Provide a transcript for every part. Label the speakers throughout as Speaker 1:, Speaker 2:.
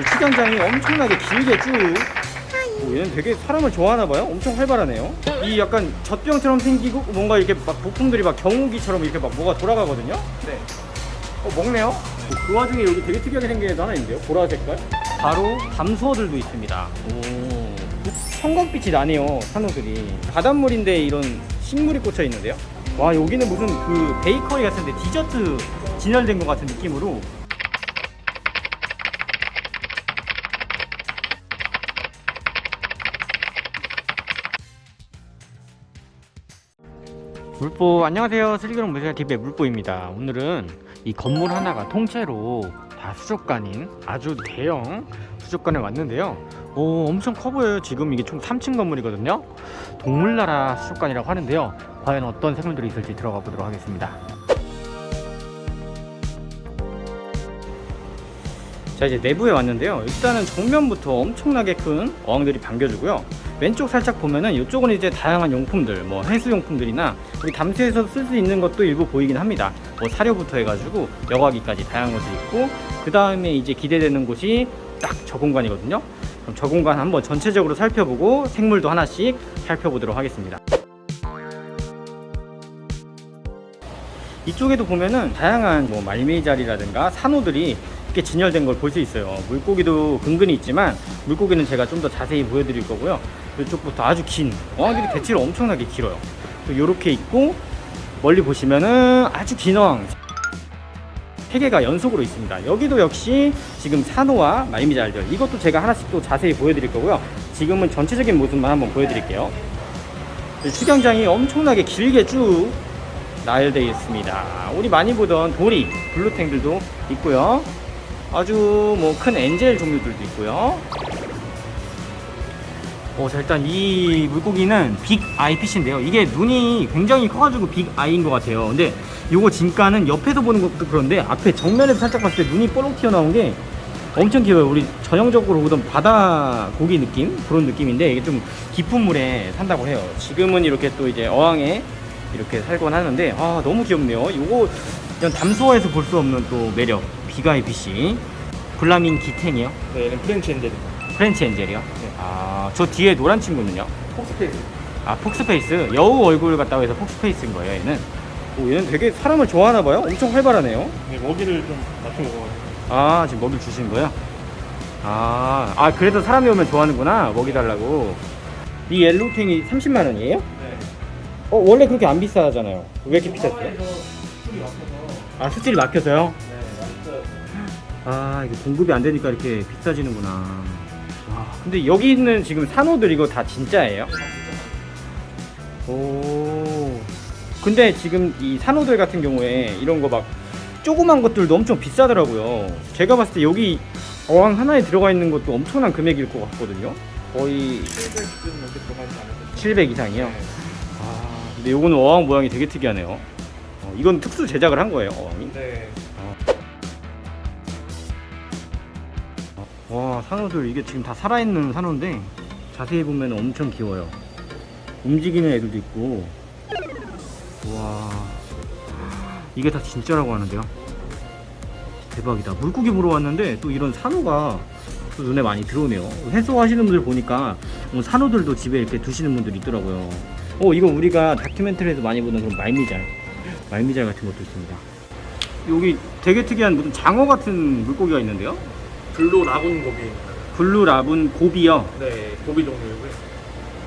Speaker 1: 이 축양장이 엄청나게 길게 쭉. 오, 얘는 되게 사람을 좋아하나 봐요. 엄청 활발하네요. 이 약간 젖병처럼 생기고 뭔가 이렇게 막 부품들이 막 경운기처럼 이렇게 막 뭐가 돌아가거든요. 네. 어 먹네요. 어, 그 와중에 여기 되게 특이하게 생긴 애도 하나 있는데요. 보라 색깔. 바로 담수어들도 있습니다. 오. 청광빛이 나네요. 산호들이. 바닷물인데 이런 식물이 꽂혀 있는데요. 와 여기는 무슨 그 베이커리 같은데 디저트 진열된 것 같은 느낌으로 물보 안녕하세요. 슬기로운 무쇠가 TV의 물보입니다. 오늘은 이 건물 하나가 통째로 다 수족관인 아주 대형 수족관에 왔는데요. 오 엄청 커 보여요. 지금 이게 총 3층 건물이거든요. 동물나라 수족관이라고 하는데요. 과연 어떤 생물들이 있을지 들어가 보도록 하겠습니다. 자 이제 내부에 왔는데요. 일단은 정면부터 엄청나게 큰 어항들이 반겨주고요 왼쪽 살짝 보면은 이쪽은 이제 다양한 용품들 뭐 해수용품들이나 우리 담수에서 쓸 수 있는 것도 일부 보이긴 합니다. 뭐 사료부터 해가지고 여과기까지 다양한 것도 있고 그 다음에 이제 기대되는 곳이 딱 저 공간이거든요. 그럼 저 공간 한번 전체적으로 살펴보고 생물도 하나씩 살펴보도록 하겠습니다. 이쪽에도 보면은 다양한 뭐 말미잘이라든가 산호들이 이렇게 진열된 걸 볼 수 있어요. 물고기도 근근히 있지만 물고기는 제가 좀 더 자세히 보여드릴 거고요. 이쪽부터 아주 긴 어항들이 대체로 엄청나게 길어요. 이렇게 있고 멀리 보시면은 아주 긴 어항 세 개가 연속으로 있습니다. 여기도 역시 지금 산호와 말미잘들 이것도 제가 하나씩 또 자세히 보여드릴 거고요. 지금은 전체적인 모습만 한번 보여드릴게요. 수경장이 엄청나게 길게 쭉 나열되어 있습니다. 우리 많이 보던 도리, 블루탱들도 있고요. 아주 뭐 큰 엔젤 종류들도 있고요. 어, 자, 일단 이 물고기는 빅 아이 피쉬인데요. 이게 눈이 굉장히 커가지고 빅 아이인 것 같아요. 근데 요거 진가는 옆에서 보는 것도 그런데 앞에 정면에서 살짝 봤을 때 눈이 뽀록 튀어나온 게 엄청 귀여워요. 우리 전형적으로 보던 바다 고기 느낌? 그런 느낌인데 이게 좀 깊은 물에 산다고 해요. 지금은 이렇게 또 이제 어항에 이렇게 살곤 하는데 아 너무 귀엽네요. 요거 그냥 담소에서 볼 수 없는 또 매력. 비가이 피쉬. 블라민 기탱이요.
Speaker 2: 네, 얘는 프렌치 엔젤.
Speaker 1: 프렌치 엔젤이요.
Speaker 2: 네.
Speaker 1: 아, 저 뒤에 노란 친구는요?
Speaker 2: 폭스페이스.
Speaker 1: 아, 폭스페이스. 여우 얼굴 같다고 해서 폭스페이스인 거예요, 얘는. 오, 얘는 되게 사람을 좋아하나 봐요. 엄청 활발하네요.
Speaker 2: 네, 먹이를 좀 맞춰 먹어요.
Speaker 1: 아, 지금 먹이를 주시는 거예요? 아, 아, 그래도 사람이 오면 좋아하는구나. 먹이 달라고. 이 옐로우탱이 30만 원이에요?
Speaker 2: 네.
Speaker 1: 어, 원래 그렇게 안 비싸잖아요. 왜 이렇게 비쌌어요?
Speaker 2: 에서 술이 막혀서.
Speaker 1: 아, 수질이 막혀서요?
Speaker 2: 네.
Speaker 1: 아, 이게 공급이 안 되니까 이렇게 비싸지는구나. 와, 근데 여기 있는 지금 산호들 이거 다 진짜예요? 오. 근데 지금 이 산호들 같은 경우에 이런 거 막 조그만 것들도 엄청 비싸더라고요. 제가 봤을 때 여기 어항 하나에 들어가 있는 것도 엄청난 금액일 것 같거든요. 거의
Speaker 2: 700쯤 넘게 들어가지 않을까.
Speaker 1: 700 이상이요.
Speaker 2: 네.
Speaker 1: 아, 근데 요거는 어항 모양이 되게 특이하네요. 어, 이건 특수 제작을 한 거예요, 어항이.
Speaker 2: 네.
Speaker 1: 와 산호들 이게 지금 다 살아있는 산호인데 자세히 보면 엄청 귀여워요. 움직이는 애들도 있고. 와. 이게 다 진짜라고 하는데요? 대박이다. 물고기 보러 왔는데 또 이런 산호가 또 눈에 많이 들어오네요. 해소하시는 분들 보니까 어, 산호들도 집에 이렇게 두시는 분들이 있더라고요. 어 이거 우리가 다큐멘터리에서 많이 보는 그런 말미잘 말미잘 같은 것도 있습니다. 여기 되게 특이한 무슨 장어 같은 물고기가 있는데요
Speaker 2: 블루 라군 고비.
Speaker 1: 블루 라분 고비요.
Speaker 2: 네, 고비 종류고요.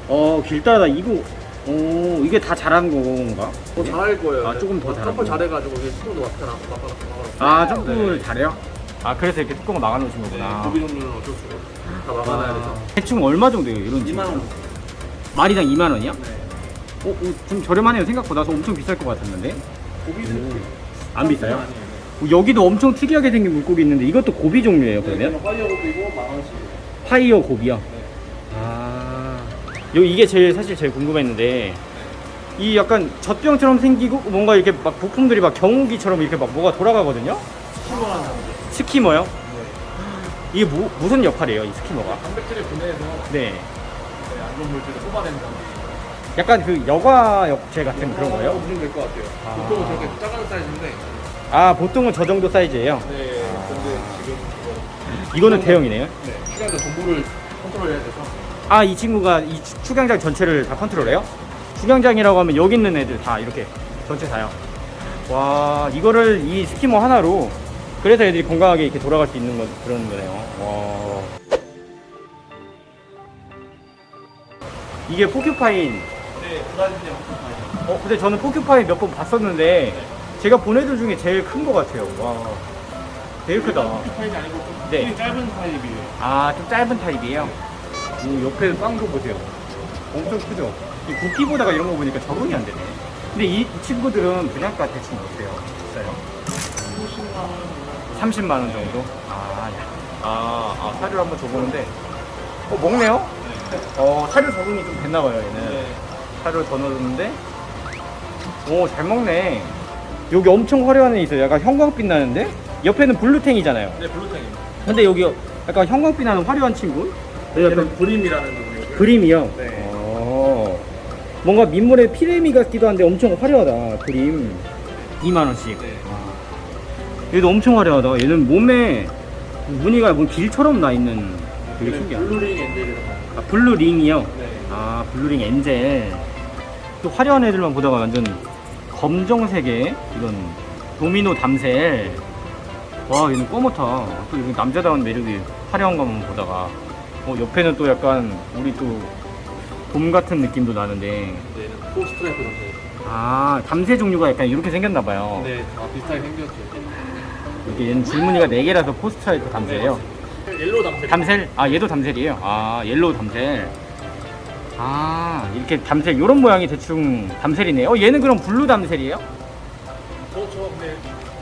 Speaker 1: 어, 길 따라다 이거 오, 이게 다 자란 건가?
Speaker 2: 더 잘할 거예요.
Speaker 1: 아, 조금 더 잘하고.
Speaker 2: 점프 잘해가지고 이게 수동도 막혀나 막아놓고. 아,
Speaker 1: 점프를
Speaker 2: 네.
Speaker 1: 잘해요? 아, 그래서 이렇게 뚜껑을 막아 놓으신
Speaker 2: 네,
Speaker 1: 거구나.
Speaker 2: 고비 종류는 어쩔 수가 없어요. 다 막아놔야 돼서.
Speaker 1: 대충 얼마 정도예요, 이런
Speaker 2: 2만 원.
Speaker 1: 마리당 2만 원이요?
Speaker 2: 네.
Speaker 1: 어, 어, 좀 저렴하네요. 생각보다 저 엄청 비쌀 것 같았는데.
Speaker 2: 고비도
Speaker 1: 오, 안 비싸요?
Speaker 2: 아니에요.
Speaker 1: 어, 여기도 엄청 특이하게 생긴 물고기 있는데 이것도 고비 종류예요,
Speaker 2: 네,
Speaker 1: 그러면?
Speaker 2: 그러면 파이어 고비고 만 원씩.
Speaker 1: 파이어 고비요.
Speaker 2: 네.
Speaker 1: 아, 요 이게 제일 사실 제일 궁금했는데 이 약간 젖병처럼 생기고 뭔가 이렇게 막 부품들이 막 경운기처럼 이렇게 막 뭐가 돌아가거든요.
Speaker 2: 스키머라는
Speaker 1: 스키머요?
Speaker 2: 네.
Speaker 1: 이게 뭐, 무슨 역할이에요, 이 스키머가?
Speaker 2: 단백질을 분해해서
Speaker 1: 네,
Speaker 2: 네, 안 좋은 물질을 뽑아낸다.
Speaker 1: 약간 그 여과 역체 같은 그런 거예요?
Speaker 2: 보시면 될 것 같아요.
Speaker 1: 아.
Speaker 2: 보통은 저렇게 작은 사이즈인데.
Speaker 1: 아, 보통은 저 정도 사이즈예요.
Speaker 2: 네. 근데 지금
Speaker 1: 이거는 대형이네요.
Speaker 2: 네. 시간대 정보를 컨트롤해야 돼서.
Speaker 1: 아, 이 친구가 이 축- 축양장 전체를 다 컨트롤해요? 축양장이라고 하면 여기 있는 애들 다 이렇게 전체 다요. 와, 이거를 이 스키머 하나로 그래서 애들이 건강하게 이렇게 돌아갈 수 있는 거 그런 거네요. 와. 이게 포큐파인.
Speaker 2: 네, 브라질리아 호텔
Speaker 1: 어, 근데 저는 포큐파인 몇 번 봤었는데 제가 본 애들 중에 제일 큰 거 같아요. 와. 되게 크다.
Speaker 2: 파일이 아니고 좀
Speaker 1: 네.
Speaker 2: 짧은 타입이에요.
Speaker 1: 아, 좀 짧은 타입이에요? 오, 옆에 빵도 보세요. 엄청 크죠? 이 부피보다가 이런 거 보니까 적응이 안 되네. 근데 이, 이 친구들은 분양가 대충 어때요? 비싸요? 30만 원 정도? 아, 야. 아, 아, 사료 한번 줘보는데. 어, 먹네요? 어, 사료 적응이 좀 됐나봐요, 얘는.
Speaker 2: 네.
Speaker 1: 사료를 더 넣어줬는데. 오, 잘 먹네. 여기 엄청 화려한 애 있어요. 약간 형광빛 나는데? 옆에는 블루탱이잖아요.
Speaker 2: 네, 블루탱입니다.
Speaker 1: 근데 여기 약간 형광빛 나는 화려한 친구?
Speaker 2: 얘는 브림이라는 종류고요.
Speaker 1: 그림이요?
Speaker 2: 네.
Speaker 1: 어, 뭔가 민물의 피레미 같기도 한데 엄청 화려하다. 그림. 2만 원씩.
Speaker 2: 네.
Speaker 1: 얘도 엄청 화려하다. 얘는 몸에 무늬가 뭐 길처럼 나 있는 되게
Speaker 2: 얘는
Speaker 1: 신기하다.
Speaker 2: 블루링 엔젤이라고.
Speaker 1: 아, 블루링이요?
Speaker 2: 네.
Speaker 1: 아, 블루링 엔젤. 또 화려한 애들만 보다가 완전 검정색의 이런 도미노 담셀. 와, 얘는 꼬맣다. 또 이거 남자다운 매력이 화려한 것만 보다가. 어, 옆에는 또 약간 우리 또 돔 같은 느낌도 나는데.
Speaker 2: 네, 얘는 포 스트라이프 정도.
Speaker 1: 아, 담새 종류가 약간 이렇게 생겼나 봐요.
Speaker 2: 네, 다 비슷하게 생겼죠.
Speaker 1: 이게 얘는 줄무늬가 4개라서 포스트라이프 담새예요.
Speaker 2: 옐로우 담셀.
Speaker 1: 담셀? 아 얘도 담셀이에요. 아 옐로우 담셀. 아 이렇게 담셀 이런 모양이 대충 담셀이네요. 어, 얘는 그럼 블루 담셀이에요?
Speaker 2: 그렇죠. 근데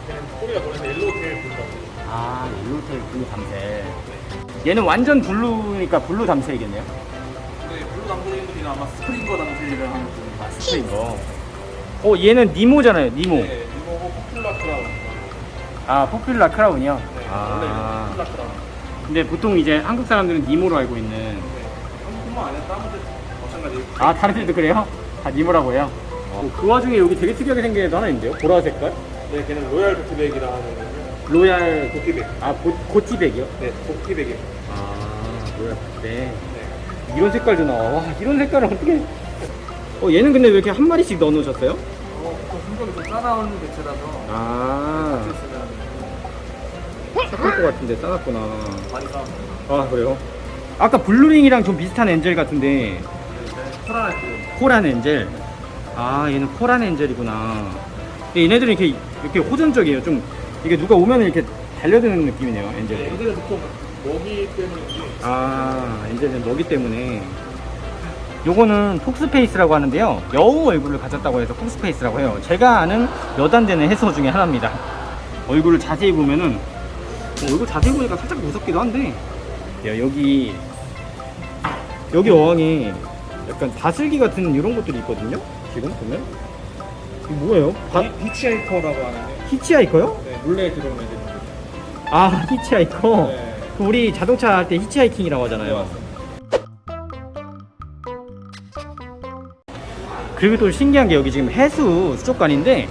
Speaker 2: 걔는 꼬리가 노래서 옐로우 테일 블루 담셀.
Speaker 1: 아 옐로우 테일 블루 담셀. 얘는 완전 블루니까 블루 담셀이겠네요.
Speaker 2: 네, 블루 담셀이나 아마 스프링거 담셀이라는 하는 분.
Speaker 1: 아 스프인 거. 어 얘는 니모잖아요. 니모.
Speaker 2: 네, 이거 포퓰라 크라운.
Speaker 1: 아 포퓰라 크라운이요.
Speaker 2: 네,
Speaker 1: 아
Speaker 2: 원래 포퓰라 크라운.
Speaker 1: 근데 보통 이제 한국 사람들은 니모로 알고 있는.
Speaker 2: 네. 한국뿐만 아니라 다른 데 마찬가지.
Speaker 1: 아 다른 데도 그래요? 다 니모라고 해요. 어, 그 와중에 여기 되게 특이하게 생긴 애도 하나 있는데요. 보라 색깔?
Speaker 2: 네, 걔는 로얄 도티백이라 하는 거고요.
Speaker 1: 로얄
Speaker 2: 도티백.
Speaker 1: 아 고, 고티백이요?
Speaker 2: 네, 도티백이에요.
Speaker 1: 아 로얄 고티백.
Speaker 2: 네.
Speaker 1: 이런 색깔도 나와. 와, 이런 색깔을 어떻게. 어, 얘는 근데 왜 이렇게 한 마리씩 넣어 놓으셨어요?
Speaker 2: 어, 보통 성격이 좀 싸나운 개체라서
Speaker 1: 아,
Speaker 2: 쓰면
Speaker 1: 착할 것 같은데 싸놨구나.
Speaker 2: 많이 싸.
Speaker 1: 아, 그래요? 아까 블루링이랑 좀 비슷한 엔젤 같은데,
Speaker 2: 네, 코라나이트.
Speaker 1: 코란 엔젤. 아, 얘는 코란 엔젤이구나. 근데 얘네들은 이렇게, 이렇게 호전적이에요. 좀, 이게 누가 오면 이렇게 달려드는 느낌이네요,
Speaker 2: 네,
Speaker 1: 엔젤이.
Speaker 2: 얘들은 보통 먹이 때문인지
Speaker 1: 아, 엔젤은 먹이 때문에. 요거는 폭스페이스라고 하는데요. 여우 얼굴을 가졌다고 해서 폭스페이스라고 해요. 제가 아는 몇 안 되는 해소 중에 하나입니다. 얼굴을 자세히 보면은, 어, 얼굴 자세히 보니까 살짝 무섭기도 한데, 야, 여기, 여기 어항에 약간 다슬기 같은 이런 것들이 있거든요? 지금 보면? 이거 뭐예요? 바,
Speaker 2: 히치하이커라고 하는데
Speaker 1: 히치하이커요?
Speaker 2: 네, 물레에 들어오는 거죠.
Speaker 1: 아, 히치하이커?
Speaker 2: 네.
Speaker 1: 그 우리 자동차 할 때 히치하이킹이라고
Speaker 2: 네,
Speaker 1: 하잖아요.
Speaker 2: 맞습니다.
Speaker 1: 그리고 또 신기한 게 여기 지금 해수 수족관인데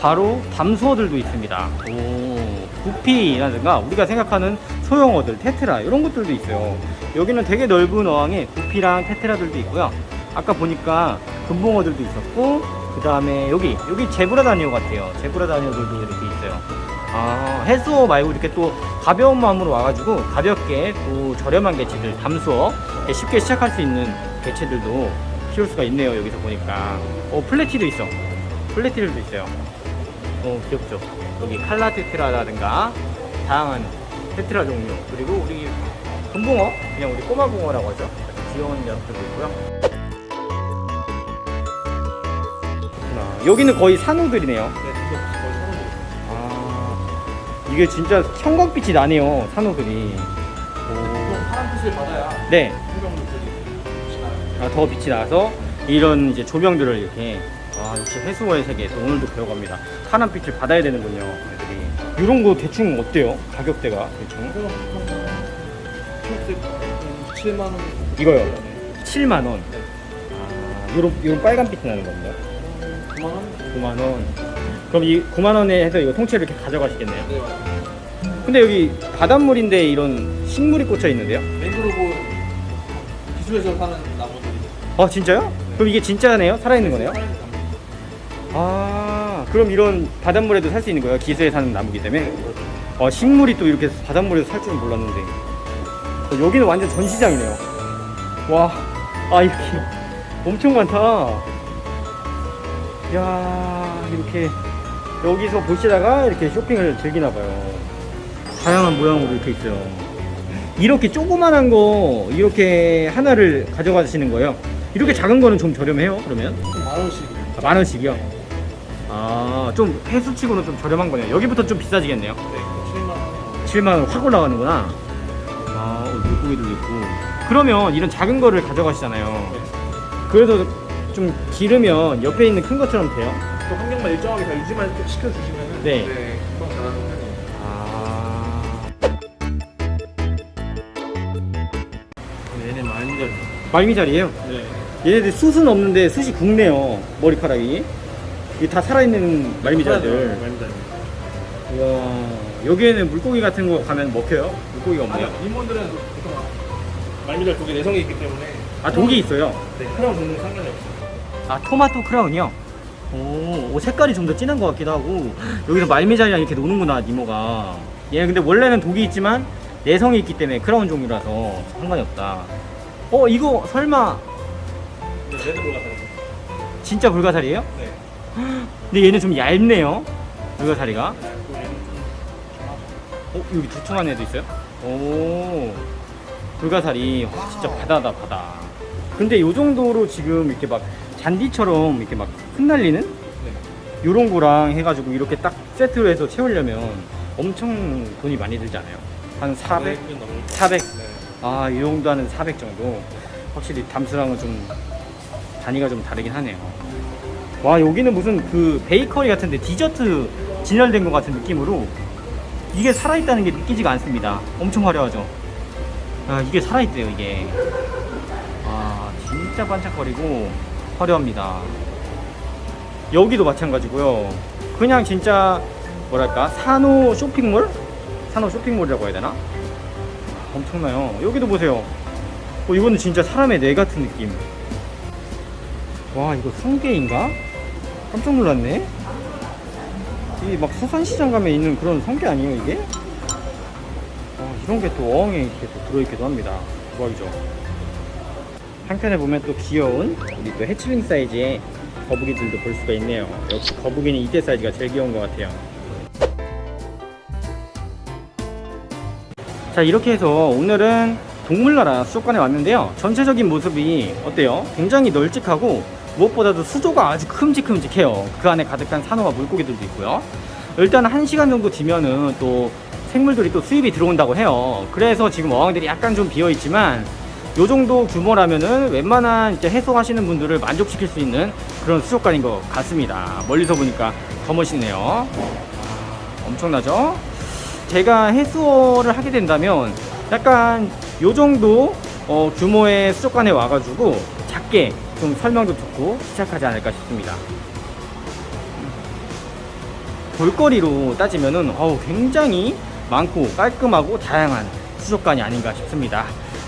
Speaker 1: 바로 담수어들도 있습니다. 오, 구피라든가 우리가 생각하는 소형어들, 테트라 이런 것들도 있어요. 여기는 되게 넓은 어항에 구피랑 테트라들도 있고요. 아까 보니까 금붕어들도 있었고 그 다음에 여기 여기 제브라 다니오 같아요. 제브라 다니오들도 이렇게 있어요. 아 해수어 말고 이렇게 또 가벼운 마음으로 와가지고 가볍게 또 저렴한 개체들 담수어 쉽게 시작할 수 있는 개체들도 키울 수가 있네요 여기서 보니까 어 플래티도 있어 플래티들도 있어요 어 귀엽죠 여기 칼라 테트라라든가 다양한 테트라 종류 그리고 우리 금붕어? 그냥 우리 꼬마 붕어라고 하죠. 귀여운 녀석들도 있고요. 그렇구나. 여기는 거의 산호들이네요.
Speaker 2: 네, 진짜 거의 서로
Speaker 1: 아 이게 진짜 형광빛이 나네요 산호들이.
Speaker 2: 보통 파란 빛을 받아야
Speaker 1: 네.
Speaker 2: 풍경물들이.
Speaker 1: 아, 더 빛이 나서 이런 이제 조명들을 이렇게 아 역시 해수어의 세계 또 오늘도 배워갑니다. 파란 빛을 받아야 되는군요 애들이. 이런 거 대충 어때요? 가격대가 대충?
Speaker 2: 이거는 보통 초록색 7만 원.
Speaker 1: 이거요?
Speaker 2: 네.
Speaker 1: 7만 원
Speaker 2: 네.
Speaker 1: 아, 요런 요런 빨간 빛이 나는 겁니다
Speaker 2: 9만 원?
Speaker 1: 9만 원 그럼 이 9만 원에 해서 이거 통째로 이렇게 가져가시겠네요
Speaker 2: 네.
Speaker 1: 근데 여기 바닷물인데 이런 식물이 꽂혀 있는데요?
Speaker 2: 맹그로브 기술에서 사는 나무들이
Speaker 1: 아 진짜요? 그럼 이게 진짜네요? 살아있는 거네요? 아 그럼 이런 바닷물에도 살 수 있는 거예요? 기수에 사는 나무기 때문에? 아 식물이 또 이렇게 바닷물에서 살 줄은 몰랐는데 어, 여기는 완전 전시장이네요 와 아 이렇게 엄청 많다 야 이렇게 여기서 보시다가 이렇게 쇼핑을 즐기나 봐요 다양한 모양으로 이렇게 있어요 이렇게 조그만한 거 이렇게 하나를 가져가시는 거예요 이렇게 작은 거는 좀 저렴해요 그러면
Speaker 2: 만 원씩.
Speaker 1: 아, 만 원씩이요? 아, 좀 해수치고는 좀 저렴한 거네요. 여기부터 좀 비싸지겠네요.
Speaker 2: 네, 7만 원.
Speaker 1: 7만 원 확 올라가는구나. 물고기도 있고. 그러면 이런 작은 거를 가져가시잖아요. 그래서 좀 기르면 옆에 있는 큰 것처럼 돼요.
Speaker 2: 또 환경만 일정하게 잘 유지만 좀 시켜주시면은
Speaker 1: 네.
Speaker 2: 네, 편이에요.
Speaker 1: 아,
Speaker 2: 얘네 많이
Speaker 1: 말미잘이에요.
Speaker 2: 네.
Speaker 1: 얘네들 숯은 없는데 숯이 굵네요. 머리카락이. 이게 다 살아있는 말미잘들.
Speaker 2: 말미잘.
Speaker 1: 이야, 여기에는 물고기 같은 거 가면 먹혀요? 물고기가 없네요.
Speaker 2: 아니요, 인문들은 보통 말미잘 독에 내성이 있기 때문에
Speaker 1: 아, 독이 있어요.
Speaker 2: 네, 크라운 종류는 상관이 없어요.
Speaker 1: 아 토마토 크라운이요? 오, 오, 색깔이 좀 더 진한 것 같기도 하고 여기서 말미잘이랑 이렇게 노는구나 니모가 얘 근데 원래는 독이 있지만 내성이 있기 때문에 크라운 종류라서 상관이 없다 어 이거 설마
Speaker 2: 근데 레드볼 같은 거.
Speaker 1: 진짜 불가사리예요?
Speaker 2: 네.
Speaker 1: 근데 얘는 좀 얇네요 불가사리가
Speaker 2: 네,
Speaker 1: 어 여기 두툼 한 애도 있어요? 오 불가사리 와, 진짜 바다다 바다 근데 요 정도로 지금 이렇게 막 잔디처럼 이렇게 막 흩날리는
Speaker 2: 네.
Speaker 1: 요런 거랑 해가지고 이렇게 딱 세트로 해서 채우려면 엄청 돈이 많이 들지 않아요? 한 400?
Speaker 2: 400은 넘을
Speaker 1: 400?
Speaker 2: 네.
Speaker 1: 아, 이 정도 하는 400 정도. 확실히 담수랑은 좀 단위가 좀 다르긴 하네요. 와, 여기는 무슨 그 베이커리 같은데 디저트 진열된 것 같은 느낌으로 이게 살아있다는 게 느끼지가 않습니다. 엄청 화려하죠? 아, 이게 살아있대요, 이게. 아, 진짜 반짝거리고 화려합니다. 여기도 마찬가지고요. 그냥 진짜 뭐랄까 산호 쇼핑몰? 산호 쇼핑몰이라고 해야 되나? 엄청나요. 여기도 보세요. 어, 이거는 진짜 사람의 뇌 같은 느낌. 와, 이거 성게인가? 깜짝 놀랐네. 이 막 수산시장 가면 있는 그런 성게 아니에요, 이게? 어, 이런 게 또 어항에 이렇게 또 들어있기도 합니다. 대박이죠. 한편에 보면 또 귀여운 우리 또 해치링 사이즈의 거북이들도 볼 수가 있네요. 역시 거북이는 이때 사이즈가 제일 귀여운 것 같아요. 자 이렇게 해서 오늘은 동물나라 수족관에 왔는데요 전체적인 모습이 어때요? 굉장히 널찍하고 무엇보다도 수조가 아주 큼직큼직해요. 그 안에 가득한 산호와 물고기들도 있고요. 일단 한 시간 정도 뒤면은 또 생물들이 또 수입이 들어온다고 해요. 그래서 지금 어항들이 약간 좀 비어 있지만 요 정도 규모라면은 웬만한 이제 해소하시는 분들을 만족시킬 수 있는 그런 수족관인 것 같습니다. 멀리서 보니까 더 멋있네요. 아, 엄청나죠? 제가 해수어를 하게 된다면 약간 요 정도 어, 규모의 수족관에 와가지고 작게 좀 설명도 듣고 시작하지 않을까 싶습니다. 볼거리로 따지면은 굉장히 많고 깔끔하고 다양한 수족관이 아닌가 싶습니다.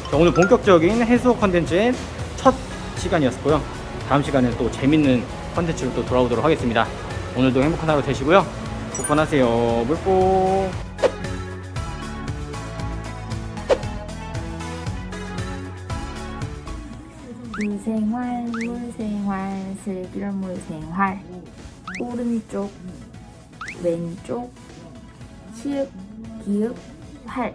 Speaker 1: 자, 오늘 본격적인 해수어 컨텐츠의 첫 시간이었고요. 다음 시간에 또 재밌는 컨텐츠로 또 돌아오도록 하겠습니다. 오늘도 행복한 하루 되시고요. 복권하세요. 물뽕.
Speaker 3: 물생활 물생활 슬기로운 물생활. 오른쪽 왼쪽 시읍 기읍 활